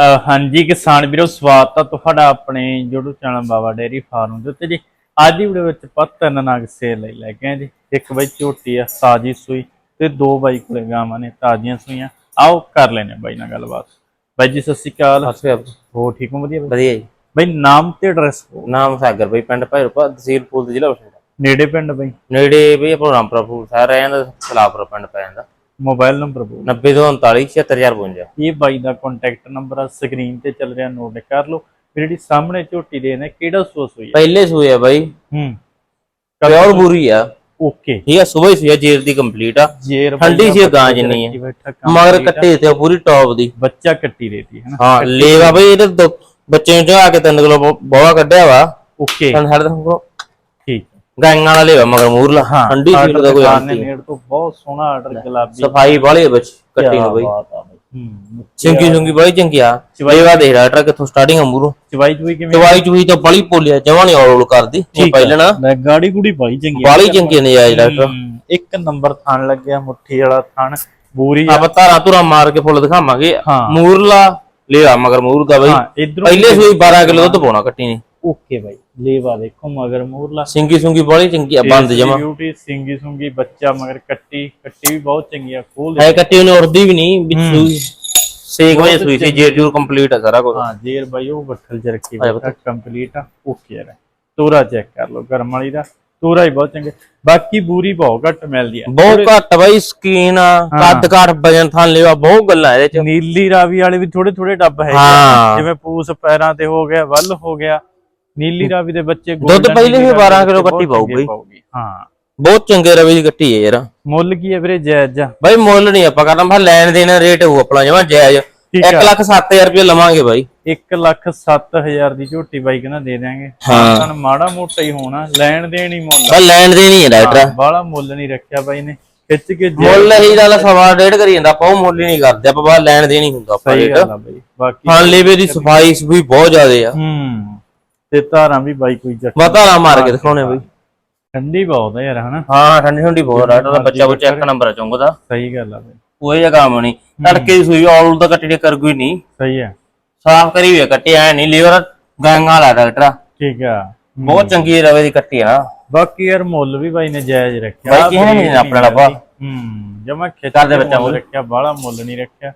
ਹਾਂਜੀ ਕਿਸਾਨ ਵੀਰੋ ਸਵਾਗਤ ਹੈ ਤੁਹਾਡਾ ਆਪਣੇ YouTube channel Baba dairy farm ਦੇ ਉੱਤੇ ਜੀ। ਅੱਜ ਦੀ ਵੀਡੀਓ ਵਿੱਚ ਆਪਾਂ ਤਿੰਨ ਨਗ ਸੇਲ ਲਈ ਲੈ ਕੇ ਜੀ। ਇੱਕ ਬਾਈ ਝੋਟੀ ਆ ਤਾਜੀ ਸੂਈ ਤੇ ਦੋ ਬਾਈ ਕੋਲੇ ਗਾਵਾਂ ਨੇ ਤਾਜ਼ੀਆਂ ਸੂਈਆਂ। ਆਓ ਕਰ ਲੈਨੇ ਬਾਈ ਨਾਲ ਗੱਲਬਾਤ। ਬਾਈ ਜੀ ਸਤਿ ਸ਼੍ਰੀ ਅਕਾਲ। ਅਸੇ ਹੋ ਠੀਕ ਹੋ? ਵਧੀਆ? ਵਧੀਆ ਜੀ। ਬਾਈ ਨਾਮ ਤੇ ਐਡਰੈਸ ਨਾਮ ਸਾਗਰ ਬਈ ਪਿੰਡ ਭੈਰੋਪਾ ਤਹਿਸੀਲ ਫੂਲ ਦੇ ਜ਼ਿਲ੍ਹਾ ਬਠਿੰਡਾ। ਨੇੜੇ ਪਿੰਡ ਬਾਈ? ਨੇੜੇ ਬਈ ਆਪਣਾ ਰਾਮਪੁਰਾ ਫੂਲ ਸਾਰ ਰਹਿ ਜਾਂਦਾ ਸਲਾਪੁਰ ਪਿੰਡ ਪੈ ਜਾਂਦਾ। ਮੋਬਾਈਲ ਨੰਬਰ ਬੋਲ। 9039 76052 ਇਹ ਬਾਈ ਦਾ ਕੰਟੈਕਟ ਨੰਬਰ ਆ ਸਕਰੀਨ ਤੇ ਚੱਲ ਰਿਹਾ ਨੋਟ ਕਰ ਲਓ। ਜਿਹੜੀ ਸਾਹਮਣੇ ਝੋਟੀ ਦੇ ਨੇ ਕਿਹੜਾ ਸੋਸ ਹੋਈ ਹੈ ਪਹਿਲੇ ਸੂਏ ਆ ਬਾਈ। ਹੂੰ। ਪਿਓਰ ਬੂਰੀ ਆ। ਓਕੇ ਠੀਕ ਆ ਸਵੇਰ ਸੂਆ ਜੇਰ ਦੀ ਕੰਪਲੀਟ ਆ। ਜੇਰ ਠੰਡੀ ਸੀ ਗਾਂ ਜਿੰਨੀ ਆ। ਮਗਰ ਕੱਟੇ ਤੇ ਪੂਰੀ ਟੌਪ ਦੀ। ਬੱਚਾ ਕੱਟੀ ਦੇਤੀ ਹੈ ਨਾ ਹਾਂ ਲੇਵਾ ਬਈ ਇਹਦੇ ਬੱਚੇ ਨੂੰ ਜਾ ਕੇ ਤਿੰਨ ਕਿਲੋ ਬੋਹਾ ਕੱਢਿਆ ਵਾ। ਓਕੇ ਤਾਂ ਸਾਡੇ ਤੋਂ ਗਾਈਆਂ ਵਾਲਾ ਲੇਵਾ ਮਗਰ ਮੂਰਲਾ। ਠੰਡੀ ਸੀ ਦਾ ਕੋਈ ਆਨੇ ਆਂਟੀ ਨੇੜ ਤੋਂ ਬਹੁਤ ਸੋਹਣਾ ਆਰਡਰ ਗੁਲਾਬੀ। ਸਫ਼ਾਈ ਵਾਲੀ ਬੱਚੀ ਕੱਟੀ ਨੂੰ ਬਈ। ਬਈ ਚੰਗੀ ਚੰਗੀ ਬਾਈ ਚੰਗੀ ਆ। ਲੇਵਾ ਦੇਖ ਰਿਹਾ ਟਰੱਕ ਕਿੱਥੋਂ ਸਟਾਰਟਿੰਗ ਆ ਮੂਰੋਂ ਚਵਾਈ ਚੁਈ ਕਿਵੇਂ ਦਵਾਈ ਚੂਈ ਤਾਂ ਬੜੀ ਪੋਲਿਆ ਜਮਾਂ ਨਹੀਂ ਔਲ ਕਰਦੀ। ਪਹਿਲਣਾ ਲੈ ਗਾੜੀ ਗੁੜੀ ਪਾਈ ਚੰਗੀ ਬਾਲੀ ਚੰਗੀ ਨੇ ਆਜ ਡਾਕਟਰ ਇੱਕ ਨੰਬਰ ਥਣ ਲੱਗਿਆ ਮੁੱਠੀ ਵਾਲਾ ਥਣ ਬੂਰੀ ਆ। ਆਪਾਂ ਧਾਰਾਂ ਧੁਰਾ ਮਾਰ ਕੇ ਫੁੱਲ ਦਿਖਾਵਾਂਗੇ। ਮੂਰਲਾ ਲਿਆ ਮਗਰ ਮੂਰ ਦਾ ਬਈ ਪਹਿਲੇ ਸੂਈ 12 ਕਿਲੋ ਦੁੱਧ ਪਾਉਣਾ ਕੱਟੀ ਨੇ। ਓਕੇ ਬਾਈ ਲੇਵਾ ਦੇਖੋ ਮਗਰ ਮੂਰਲਾ। ਸਿੰਗੀ ਸੁੰਗੀ ਬੜੀ ਚੰਗੀ ਆ ਬੰਦ ਜਮਾ। ਬਿਊਟੀ ਸਿੰਗੀ ਸੁੰਗੀ ਬੱਚਾ ਮਗਰ ਕੱਟੀ ਕੱਟੀ ਵੀ ਬਹੁਤ ਚੰਗੀ ਆ ਖੋਲ ਹੈ ਕੱਟੀ ਉਹਨੇ ਉੜਦੀ ਵੀ ਨਹੀਂ ਵੀ ਸੂਈ ਸੇਕ ਵਜੇ ਸੂਈ ਸੀ ਜੇ ਜੂਰ ਕੰਪਲੀਟ ਆ ਸਾਰਾ ਕੁਝ ਹਾਂ ਜੇਰ ਬਾਈ ਉਹ ਬੱਠਲ ਚ ਰੱਖੀ ਬੈਠਾ ਕੰਪਲੀਟ ਆ ਓਕੇ ਹੈ ਤੋਰਾ ਚੈੱਕ ਕਰ ਲਓ ਗਰਮ ਵਾਲੀ ਦਾ। ਤੋਰਾ ਹੀ ਬਹੁਤ ਚੰਗਾ। ਬਾਕੀ ਬੂਰੀ ਬਹੁਤ ਘੱਟ ਮਿਲਦੀ ਆ। ਬਹੁਤ ਘੱਟ ਬਈ ਸਕੀਨ ਆ ਕੱਦ ਘੱਟ ਵਜਨ ਥਾਂ ਲਿਆ ਬਹੁਤ ਗੱਲਾਂ ਇਹਦੇ ਚ। ਨੀਲੀ ਰਾਵੀ ਵਾਲੇ ਵੀ ਥੋੜੇ ਥੋੜੇ ਡੱਬ ਹਾਂ। ਜਿਵੇਂ ਪੂਸ ਪੈਰਾਂ ਤੇ ਹੋ ਗਿਆ ਵੱਲ ਹੋ ਗਿਆ। ਨੀਲੀ ਰਾਵੀ ਦੇ ਬੱਚੇ ਦੁੱਧ golden ਪਹਿਲੇ ਨੀਲੀ ਵੀ ਰਾਵੀ 12 ਦੇ ਕਿਲੋ ਕੱਟੀ ਬਹੁਤ ਚੰਗੇ ਪਾਊਗੀ। ਹਾਂ। ਬਹੁਤ ਚੰਗੇ ਰਵੇ ਦੀ ਕੱਟੀ ਹੈ ਯਾਰ। ਮੁੱਲ ਕੀ ਹੈ ਵੀਰੇ ਜਾਇਜ਼ ਜਾ ਬਾਈ ਮੁੱਲ ਨਹੀਂ ਆਪਾਂ ਕਰਨਾ ਬਸ ਲੈਣ ਦੇਣ ਰੇਟ ਹੋਊ ਆਪਣਾ ਜਮਾ ਜਾਇਜ਼। ਠੀਕ 1 ਲੱਖ 7000 ਰੁਪਏ ਲਵਾਂਗੇ ਬਾਈ। 1 ਲੱਖ 7000 ਦੀ ਝੋਟੀ ਬਾਈ ਕਹਿੰਦਾ ਦੇ ਦਿਆਂਗੇ। ਹਾਂ। ਮਾੜਾ ਮੋਟਾ ਹੀ ਹੋਣਾ ਲੈਣ ਦੇਣ ਹੀ ਮੁੱਲ। ਬਸ ਲੈਣ ਦੇਣ ਹੀ ਹੈ ਡਾਕਟਰ ਬਾਹਲਾ ਮੁੱਲ ਨਹੀਂ ਰੱਖਿਆ ਬਾਈ ਨੇ। ਖਿੱਚ ਕੇ ਜੇ ਮੁੱਲ ਹੀ ਦਾ ਸਵਾ ਡੇਢ ਕਰੀ ਜਾਂਦਾ ਆਪਾਂ ਉਹ ਮੁੱਲ ਹੀ ਨਹੀਂ ਕਰਦੇ ਆਪਾਂ ਬਾਹਰ ਲੈਣ ਦੇਣ ਹੀ ਹੁੰਦਾ ਆਪਾਂ ਸਹੀ ਰੇਟ ਗੱਲ ਆ ਬਾਈ। ਬਾਕੀ ਹਾਂ ਲੇਵੇ ਦੀ ਸਫ਼ਾਈ ਵੀ ਬਹੁਤ ਜ਼ਿਆਦੇ ਆ। ਹੂੰ। ਤੇ ਧਾਰਾਂ ਵੀ ਬਾਈ ਕੋਈ ਜੱਟ ਮਤਾਰਾ ਮਾਰ ਕੇ ਦਿਖਾਉਣੇ ਬਈ। ਠੰਡੀ ਬਹੁਤ ਹੈ ਯਾਰ ਹਨਾ? ਹਾਂ ਠੰਡੀ ਠੰਡੀ ਬਹੁਤ ਡਾਕਟਰ ਦਾ ਬੱਚਾ ਬੱਚਾ ਇੱਕ ਨੰਬਰ ਆ ਚੁੰਗਦਾ। ਸਹੀ ਗੱਲ ਆ ਬਾਈ। ਕੋਈ ਕੰਮ ਨਹੀਂ। ਤੜਕੇ ਦੀ ਸੂਈ ਆਲ ਦਾ ਕੱਟੀ ਕਰ ਕੋਈ ਨਹੀਂ। ਸਹੀ ਹੈ ਸਾਫ਼ ਕਰੀ ਹੋਈ ਆ ਕੱਟੀ ਐ ਨਹੀਂ। ਲੀਵਰ ਗਾਂਗਾ ਵਾਲਾ ਡਾਕਟਰ। ਠੀਕ ਆ। ਬਹੁਤ ਚੰਗੀ ਰਵੇ ਦੀ ਕੱਟੀ ਆ ਬਾਕੀ ਯਾਰ ਮੁੱਲ ਵੀ ਬਾਈ ਨੇ ਜਾਇਜ਼ ਰੱਖਿਆ। ਬਾਈ ਕਿਸੇ ਨੇ ਨੀ ਆਪਣਾ ਡੱਬਾ। ਹੂੰ ਜਮਾ ਕਰਦੇ ਕੇ ਬੱਚਾ ਮੁੱਲ ਮੁੱਲ। ਰੱਖਿਆ ਬਾਹਲਾ ਮੁੱਲ ਨਹੀਂ ਰੱਖਿਆ।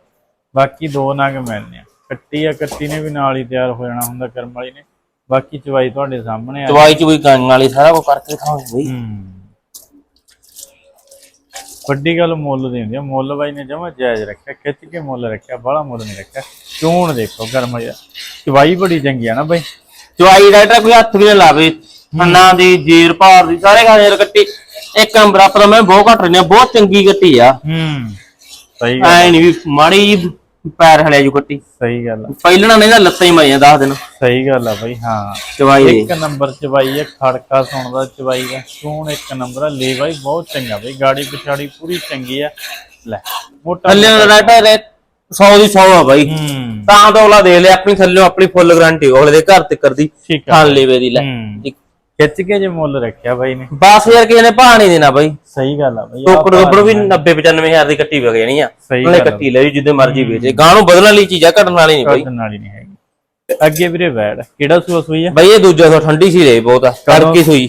ਬਾਕੀ ਦੋ ਨਗ ਮਿਲਨੇ ਆ। ਕੱਟੀ ਆ ਕੱਟੀ ਨੇ ਵੀ ਨਾਲ ਹੀ ਤਿਆਰ ਹੋ ਜਾਣਾ ਹੁੰਦਾ ਕਰਮ ਵਾਲੀ ਨੇ। ਬਾਕੀ ਚਵਾਈ ਤੁਹਾਡੇ ਸਾਹਮਣੇ ਆ। ਦਵਾਈ ਚ ਕੋਈ ਗਾਂਗਾ ਵਾਲੀ ਸਾਰਾ ਕੁਝ ਕਰਕੇ ਦਿਖਾਉਂਗੇ ਬਈ। ਹੂੰ। ਵੱਡੀ ਗੱਲ ਮੁੱਲ ਦੀ ਹੁੰਦੀ ਆ। ਮੁੱਲ ਬਾਈ ਨੇ ਜਮਾ ਜਾਇਜ਼ ਰੱਖਿਆ। ਖਿੱਚ ਕੇ ਮੁੱਲ ਰੱਖਿਆ। ਬਾਹਲਾ ਮੁੱਲ ਨਹੀਂ ਰੱਖਿਆ। ਚੂਣ ਦੇਖੋ ਗਰਮ ਜਿਹਾ ਚਵਾਈ ਬੜੀ ਚੰਗੀ ਆ ਨਾ ਬਾਈ। ਦਵਾਈ ਡਾਕਟਰ ਕੋਈ ਹੱਥ ਵੀ ਨਾ ਲਾਵੇ ਅੰਨਾ ਦੀ ਜੀਰ ਭਾਰ ਦੀ ਸਾਰੇ ਖਾਣੇ ਕੱਟੀ। ਇੱਕ ਨੰਬਰ ਆਪਣਾ ਮੈਂ ਬਹੁਤ ਘੱਟ ਰਹੀ ਬਹੁਤ ਚੰਗੀ ਕੱਟੀ ਆ। ਹੂੰ। ਸਹੀ ਗੱਲ ਐ ਨਹੀਂ ਵੀ ਮਾੜੀ ਜਿਹੀ ਪੈਰ ਹਲਿਆ ਜੂ ਕੱਟੀ। ਸਹੀ ਗੱਲ ਆ। ਪਹਿਲਣਾ ਨਹੀਂ ਤਾਂ ਲੱਤਾਂ ਹੀ ਮਾਰੀਆਂ ਦੱਸ ਦਿਨ। ਸਹੀ ਗੱਲ ਆ ਬਾਈ ਹਾਂ। ਦਵਾਈ ਦੇ ਇੱਕ ਨੰਬਰ ਚਵਾਈ ਹੈ ਖੜਕਾ ਸੁਣਦਾ ਚਵਾਈ ਦਾ ਚੂਣ ਇੱਕ ਨੰਬਰ ਆ। ਲੇਵਾ ਹੀ ਬਹੁਤ ਚੰਗਾ ਬਈ ਗਾੜੀ ਪਿਛਾੜੀ ਪੂਰੀ ਚੰਗੀ ਆ। ਲੈ ਮੋਟਾ ਥੱਲੇ ਡਾਕਟਰ 100 ਦੀ 100 ਆ ਬਾਈ। ਹੂੰ। ਤਾਂ ਉਹਲਾ ਦੇ ਲੈ ਆਪਣੀ ਥੱਲੇ ਆਪਣੀ ਫੁੱਲ ਗਾਰੰਟੀ ਅਗਲੇ ਦੇ ਘਰ ਤੇ ਕਰਦੀ ਖਾਣ ਲੇਵੇ ਦੀ ਲੈ। ਹੂੰ। ਖਿੱਚ ਕੇ ਜੇ ਮੁੱਲ ਰੱਖਿਆ ਬਾਈ ਨੇ। ਬਸ ਯਾਰ ਕਿਸੇ ਨੇ ਭਾਅ ਨਹੀਂ ਦੇਣਾ ਬਾਈ। ਸਹੀ ਗੱਲ ਆ ਬਈ ਆਹ ਟੋਕੜ ਟੋਕੜ ਵੀ 90 95000 ਦੀ ਕੱਟੀ ਵਗ ਜਾਣੀ ਆ। ਉਹਨੇ। ਕੱਟੀ ਲੈ ਜਿੱਦੇ ਮਰਜ਼ੀ ਵੇਚੇ। ਗਾਂ ਨੂੰ ਬਦਲਣ ਲਈ ਚੀਜ਼ਾਂ ਘਟਣ ਵਾਲੀ ਨਹੀਂ ਬਾਈ। ਕੱਢਣ ਵਾਲੀ ਨਹੀਂ ਹੈਗੀ। ਤੇ ਅੱਗੇ ਵੀਰੇ ਵੈੜ ਕਿਹੜਾ ਸੂਆ ਸੂਈ ਆ? ਬਾਈ ਇਹ ਦੂਜਾ ਸੋ ਠੰਡੀ ਸੀ ਰੇ ਬਹੁਤ ਆ ਕਰਕੇ ਸੂਈ।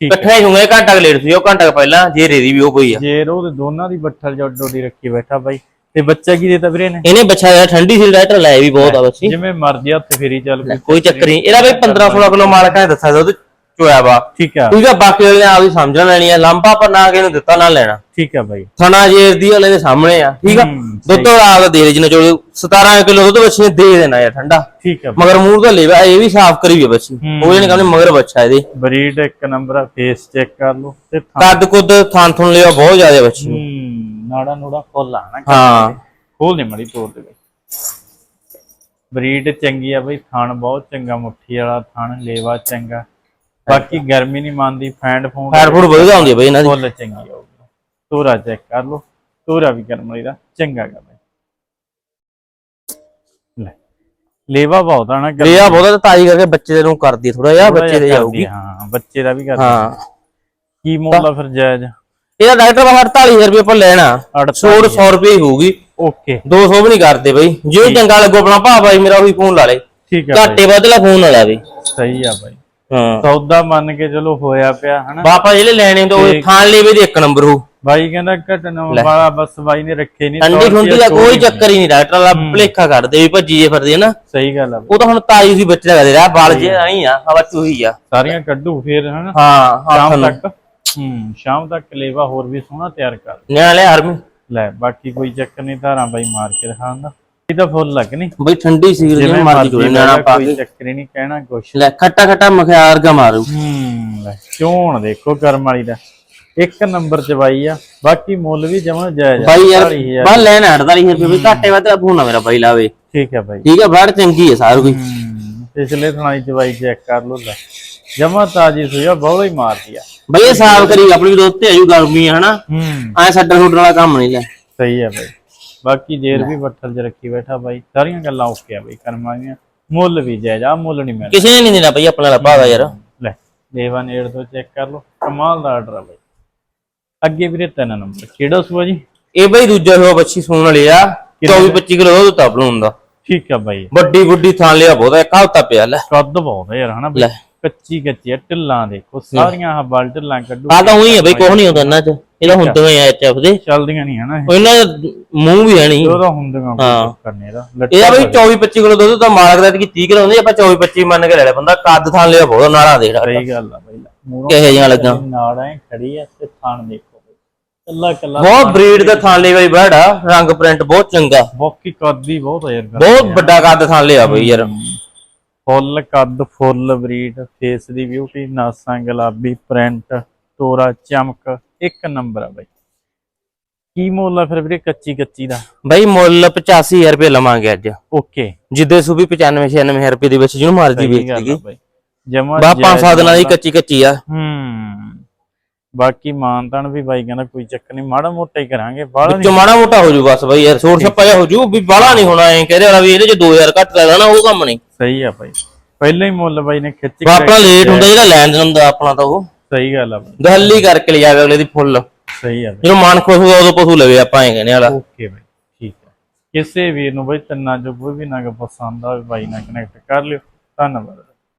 ਠੀਕ ਇਕੱਠੇ ਜੂਗੇ ਘੰਟਾ ਕੁ ਲੇਟ ਸੀ ਉਹ ਘੰਟਾ ਕੁ ਪਹਿਲਾਂ ਜੇ ਰੇਦੀ ਵੀ ਉਹ ਕੋਈ ਆ। ਜੇ ਰੋ ਦੇ ਦੋਨਾਂ ਦੀ ਬੱਠਲ ਜੱਡ ਡੋਡੀ ਰੱਖੀ ਬੈਠਾ ਬਾਈ। ਤੇ ਬੱਚਾ ਕੀ ਦੇਤਾ ਵੀਰੇ ਨੇ ਇਹਨੇ ਬੱਚਾ ਜਿਹੜਾ ਠੰਡੀ ਸੀ ਡਾਕਟਰ ਲੈ ਵੀ ਬਹੁਤ ਆ ਬੱਚੀ। ਜਿਵੇਂ ਮਰਜ਼ੀ ਹੱਥ ਫੇਰੀ ਚੱਲ ਕੋਈ ਚੱਕਰ ਨਹੀਂ। ਇਹਦਾ ਬਈ 15 16 ਕਿਲੋ ਮਾਲਕਾਂ ਨੇ ਦੱਸਿਆ ਦੁੱਧ ਚੋਇਆ ਵਾ। ਠੀਕ ਆ। ਠੀਕ ਆ ਬਾਕੀ ਵਾਲੇ ਆਪ ਹੀ ਸਮਝਣ ਲੈਣੀ ਆ। ਲੰਬਾ ਪਰ ਨਾ ਕਿਸੇ ਨੂੰ ਦਿੱਤਾ ਨਾ ਲੈਣਾ। ਠੀਕ ਆ ਬਾਈ। ਥਣਾ ਜੇਰ ਦੀ ਵਾਲੇ ਦੇ ਸਾਹਮਣੇ ਆ ਠੀਕ ਆ? ਦੁੱਧ ਆਪ ਦਾ ਦੇ ਦੇ ਜਿੰਨਾ ਚੋ 17 ਕਿਲੋ ਦੁੱਧ ਬੱਚੇ ਦੇ ਦੇਣਾ ਯਾਰ ਠੰਡਾ। ਠੀਕ ਆ ਮਗਰ ਮੂੰਹ ਦਾ ਲੇਵਾ ਇਹ ਵੀ ਸਾਫ਼ ਕਰੀ ਵੀ ਬੱਚੀ। ਉਹ ਇਹਨੇ ਕਹਿੰਦੇ ਮਗਰ ਬੱਚਾ ਇਹਦੇ। ਬਰੀਡ ਇੱਕ ਨੰਬਰ ਆ ਫੇਸ ਚੈੱਕ ਕਰ ਲਓ ਤੇ ਕੱਦ ਕੁੱਦ ਥਾਂ ਥੁਣ ਲਿਆ ਬਹੁਤ ਜ਼ਿਆਦਾ ਬੱਚੀ। ਹੂੰ ਨਾੜਾ ਨੂੜਾ ਫੁੱਲ ਆ ਨਾ ਹਾਂ। ਖੋਲ ਦੇ ਮੜੀ ਤੋੜ ਦੇ ਬਈ ਬਰੀਡ ਚੰਗੀ ਆ ਬਈ ਥਣ ਬਹੁਤ ਚੰਗਾ ਮੁੱਠੀ ਵਾਲਾ ਥਣ ਲੇਵਾ ਚੰਗਾ। ਬਾਕੀ ਗਰਮੀ ਨਹੀਂ ਮੰਨਦੀ ਫੈਂਡ ਫੂੰਡ ਫੈਰ ਫੂਡ ਵਧੀਆ ਹੁੰਦੀ ਆ ਬਈ ਇਹਨਾਂ ਦੀ। ਫੁੱਲ ਚੰਗੀ ਆਊਗੀ ਤੋਰਾ ਚੈੱਕ ਕਰ ਲਓ। ਤੋਰਾ ਵੀ ਕਰਮ ਵਾਲੀ ਦਾ ਚੰਗਾ ਗਾ ਬਈ ਲੈ ਲੇਵਾ ਬਹੁਤ ਆ ਨਾ ਗਰਮੀ ਲਿਆ ਬਹੁਤਾ ਤਾਜੀ ਕਰਕੇ ਬੱਚੇ ਨੂੰ ਕਰਦੀ ਥੋੜਾ ਜਿਹਾ ਬੱਚੇ ਦੇ ਜਾਊਗੀ। ਹਾਂ ਬੱਚੇ ਦਾ ਵੀ ਕਰਦੀ ਹਾਂ। ਕੀ ਮੁੱਲ ਆ ਫਿਰ ਜਾਇਜ਼? ਇਹਦਾ ਡਾਕਟਰ ਬਾਹਰ 48000 ਰੁਪਏ ਆਪਾਂ ਲੈਣਾ। 100 100 ਰੁਪਏ ਹੀ ਹੋਊਗੀ। ਓਕੇ। 200 ਵੀ ਨਹੀਂ ਕਰਦੇ ਬਈ। ਜਿਉਂ ਚੰਗਾ ਲੱਗੋ ਆਪਣਾ ਭਾ ਬਾਈ ਮੇਰਾ ਉਹੀ ਫੋਨ ਲਾ ਲੇ। ਠੀਕ ਹੈ ਘਾਟੇ ਬਦਲਾ ਫੋਨ ਲਾ ਲਾ ਬਈ ਸਹੀ ਆ ਬਾਈ। ਹਾਂ। ਸੌਦਾ ਮੰਨ ਕੇ ਚਲੋ ਹੋਇਆ ਪਿਆ ਹਨਾ? ਬਾਪਾ ਜਿਹੜੇ ਲੈਣੇ ਤੋਂ ਉਹ ਥਾਣ ਲਈ ਵੀ ਦੇ ਇੱਕ ਨੰਬਰ ਹੋ ਬਾਈ ਕਹਿੰਦਾ ਘਟਨਾ ਵਾਲਾ ਬਸ ਬਾਈ ਨੇ ਰੱਖੇ ਨਹੀਂ ਠੰਡੀ ਠੁੰਡੀ ਦਾ ਕੋਈ ਚੱਕਰ ਹੀ ਨਹੀਂ ਡਾਕਟਰ ਵਾਲਾ ਭਲੇਖਾ ਕੱਢਦੇ ਵੀ ਭੱਜੀ ਜੇ ਫਿਰਦੇ ਨਾ ਸਹੀ ਗੱਲ ਆ। ਉਹ ਤਾਂ ਹੁਣ ਤਾਜੀ ਸੀ ਬੱਚੇ ਲੱਗਦੇ ਰਿਹਾ ਬਾਲ ਜੇ ਨਹੀਂ ਆ। ਹਵਾ ਚੂਹੀ ਆ। ਸਾਰੀਆਂ ਕੱਢੂ ਫੇਰ ਹਨਾ? ਹਾਂ ਸ਼ਾਮ ਤੱਕ। ਹੂੰ ਸ਼ਾਮ ਤੱਕ ਲੇਵਾ ਹੋਰ ਵੀ ਸੋਹਣਾ ਤਿਆਰ ਕਰ। ਨਿਆਲੇ ਆਰਮੀ। ਲੈ ਬਾਕੀ ਕੋਈ ਚੱਕਰ ਨਹੀਂ ਧਾਰਾਂ ਬਾਈ ਮਾਰ ਕੇ ਦਿਖਾਉਂਦਾ ਇਹ ਤਾਂ ਫੁੱਲ ਲੱਗਣੀ ਬਈ ਠੰਡੀ ਸੀ ਜਿਵੇਂ ਮਰਜ਼ੀ ਜੁੜੇ ਨਿਆਣਾ ਪਾ ਕੋਈ ਕੇ। ਚੱਕਰ ਹੀ ਨਹੀਂ ਕਹਿਣਾ ਕੁਛ। ਲੈ ਖੱਟਾ ਖੱਟਾ ਮਖਿਆਰ ਗਾ ਮਾਰੂ। ਹੂੰ ਲੈ ਚੋਣ ਦੇਖੋ ਕਰਮ ਵਾਲੀ ਦਾ। ਇੱਕ ਨੰਬਰ ਚ ਬਾਈ ਆ ਬਾਕੀ ਮੁੱਲ ਵੀ ਜਮਾ ਜਾਇਜ਼ ਆ। ਬਾਈ ਯਾਰ 40,000 ਬਾ ਲੈਣਾ 48000 ਰੁਪਏ ਵੀ ਘਾਟੇ ਵਾਧੇ ਦਾ ਫੋਨ ਆ ਮੇਰਾ ਬਾਈ ਲਾਵੇ। ਠੀਕ ਹੈ ਬਾਈ। ਠੀਕ ਹੈ ਬੜ ਚੰਗੀ ਹੈ ਸਾਰੂ ਕੋਈ। ਪਿਛਲੇ ਥਣਾਈ ਚ ਬਾਈ ਚੈੱਕ ਕਰ ਲੋ ਲੈ। ਜਮਾ ਤਾਜੀ ਸੂਆ ਬਹੁਤ ਹੀ ਮਾਰਦੀ ਆ। ਬਈ ਇਹ ਸਾਫ਼ ਕਰੀ ਆਪਣੀ ਵੀ ਦੋਤੇ ਆਜੂ ਗਰਮੀ ਹੈ ਹਨਾ। ਐ ਛੱਡਣ ਛੁੱਡਣ ਵਾਲਾ ਕੰਮ ਨਹੀਂ ਲੈ। ਸਹੀ ਹੈ ਬਾਈ। ਬਾਕੀ ਜੇਰ ਵੀ ਬੱਠਲ ਚ ਰੱਖੀ ਬੈਠਾ ਬਾਈ ਸਾਰੀਆਂ ਗੱਲਾਂ ਓਕੇ ਆ ਬਾਈ ਕਰਮ ਵਾਲੀਆਂ ਮੁੱਲ ਵੀ ਜਾਇਜ਼ ਆ ਮੁੱਲ ਨਹੀਂ ਮਿਲਦਾ। ਕਿਸੇ ਨੇ ਨਹੀਂ ਦੇਣਾ ਬਈ ਆਪਣੇ ਵਾਲਾ ਭਾਗਾ ਯਾਰ। ਲੈ ਦੇਵਾ ਨੇੜ ਤੋਂ ਚੈੱਕ ਕਰ ਲੋ ਕਮਾਲ ਦਾ ਆਰਡਰ ਆ ਬਾਈ। ਅੱਗੇ ਵੀਰੇ ਤਿੰਨ ਨੰਬਰ ਕਿਹੜਾ ਸੂਆ ਜੀ? ਇਹ ਬਈ ਦੂਜਾ ਹੋ ਬੱਚੀ ਸੂਣ ਵਾਲੀ ਆ 24 25 ਕਿਲੋ ਦੁੱਧ ਤਾਂ ਬਣਾਉਣ ਦਾ। ਠੀਕ ਆ ਬਾਈ। ਵੱਡੀ ਵੱਡੀ ਥਾਂ ਲਿਆ ਬਹੁਤਾ ਇੱਕ ਹਫ਼ਤਾ ਪਿਆ ਲੈ। ਕੱਦ ਬਹੁਤ ਆ ਯਾਰ ਹਨਾ ਕੱਚੀ ਕੱਚੀ ਆ, ਢਿੱਲਾਂ ਦੇਖੋ ਸਾਰੀਆਂ ਆਹ ਬਲ ਢਿੱਲਾਂ ਕੱਢੂ। ਆ ਤਾਂ ਉਹੀ ਆ ਬਈ ਕੁਛ ਨਹੀਂ ਹੁੰਦਾ ਇਹਨਾਂ ਚ। ਇਹਦਾ ਹੁੰਦੀਆਂ ਹੀ ਆ ਐਚਐਫ ਦੇ ਚੱਲਦੀਆਂ ਨਹੀਂ ਹਨਾ ਇਹ। ਇਹਨਾਂ ਦਾ ਮੂੰਹ ਵੀ ਹੈ ਨਹੀਂ। ਉਹਦਾ ਹੁੰਦੀਆਂ ਕੋਈ ਕਰਨੇ ਦਾ। ਇਹਦਾ ਬਈ 24 25 ਕਿਲੋ ਦੁੱਧ ਤਾਂ ਮਾਲਕ ਦਾ ਕਿ 30 ਕਿਲੋ ਹੁੰਦੀ ਆਪਾਂ 24 25 ਮੰਨ ਕੇ ਲੈ ਲਿਆ ਬੰਦਾ ਕੱਦ ਥਾਂ ਲਿਆ ਬਹੁਤ ਨਾਲਾ ਦੇਖ ਸਹੀ ਗੱਲ ਆ ਬਾਈ ਮੂਰੋਂ ਕਿਹੇ ਜਿਹਾ ਲੱਗਾ ਨਾਲ ਐ ਖੜੀ ਆ ਤੇ ਥਾਣ ਦੇਖੋ ਬਾਈ। ਕੱਲਾ ਕੱਲਾ ਬਹੁਤ ਬਰੀਡ ਦਾ ਥਾਂ ਲਿਆ ਬਈ ਬੈੜਾ ਰੰਗ ਪ੍ਰਿੰਟ ਬਹੁਤ ਚੰਗਾ। ਬੋਕੀ ਕੱਦ ਹੀ ਬਹੁਤ ਆ ਯਾਰ ਬਹੁਤ ਵੱਡਾ ਕੱਦ ਥਾਂ ਲਿਆ ਬਈ ਯਾਰ। ਫੁੱਲ ਕੱਦ ਫੁੱਲ ਬਰੀਡ ਫੇਸ ਦੀ ਬਿਊਟੀ ਨਾਸਾਂ ਗੁਲਾਬੀ ਪ੍ਰਿੰਟ ਤੋਰਾ ਚਮਕ। ਇੱਕ ਨੰਬਰ ਆ ਬਾਈ। ਕੀ ਮੁੱਲ ਆ ਫਿਰ ਵੀਰੇ ਕੱਚੀ ਕੱਚੀ ਦਾ? ਬਈ ਮੁੱਲ 85000 ਰੁਪਏ ਲਵਾਂਗੇ ਅੱਜ। ਓਕੇ। ਜਿੱਦੇ ਸੂਬੀ 95 96000 ਰੁਪਏ ਦੇ ਵਿੱਚ ਜਿਹਨੂੰ ਮਰਜ਼ੀ ਵੇਚ ਬਾਈ। ਜਮਾ ਬਾ ਪੰਜ ਸੱਤ ਦਿਨਾਂ ਦੀ ਕੱਚੀ ਕੱਚੀ ਆ। ਹੂੰ। ਬਾਕੀ ਮਾਨਤਾਨ ਵੀ ਬਾਈ ਕਹਿੰਦਾ ਕੋਈ ਚੱਕਰ ਨਹੀਂ ਮਾੜਾ ਮੋਟਾ ਹੀ ਕਰਾਂਗੇ ਬਾਹਲਾ ਵਿੱਚੋਂ ਮਾੜਾ ਮੋਟਾ ਹੋ ਜੂ ਬਸ ਬਈ ਯਾਰ ਸੋਰ ਛੱਪਾ ਜਿਹਾ ਹੋ ਜੂ ਵੀ ਬਾਲਾ ਨਹੀਂ ਹੋਣਾ ਐ ਕਹਿੰਦੇ ਵਾਲਾ ਵੀ ਇਹਦੇ ਚ 2000 ਘੱਟ ਲੈਣਾ ਉਹ ਕੰਮ ਨਹੀਂ। ਸਹੀ ਆ ਬਾਈ। ਪਹਿਲਾਂ ਹੀ ਮੁੱਲ ਬਾਈ ਨੇ ਖਿੱਚ ਕੇ ਆਪਣਾ ਲੇਟ ਹੁੰਦਾ ਜਿਹੜਾ ਲੈਣ ਦੇਣ ਹੁੰਦਾ ਆਪਣਾ ਤਾਂ ਉਹ। ਸਹੀ ਗੱਲ ਆ। ਬਾਈ ਗੱਲ ਹੀ ਕਰਕੇ ਲਿਆ ਜਾਵੇ ਅਗਲੇ ਦੀ ਫੁੱਲ। ਸਹੀ ਆ ਬਾਈ। ਜਦੋਂ ਮਨ ਖੁਸ਼ ਹੋਊਗਾ ਉਦੋਂ ਪਸ਼ੂ ਲਵੇ ਆਪਾਂ ਐ ਕਹਿੰਦੇ ਵਾਲਾ ਓਕੇ ਬਾਈ ਠੀਕ ਹੈ ਕਿਸੇ ਵੀਰ ਨੂੰ ਬਾਈ ਤਿੰਨਾਂ ਚੋਂ ਕੋਈ ਵੀ ਨਾ ਪਸੰਦ ਆਵੇ ਬਾਈ ਨਾਲ ਕਨੈਕਟ ਕਰ ਲਿਓ। ਧੰਨਵਾਦ।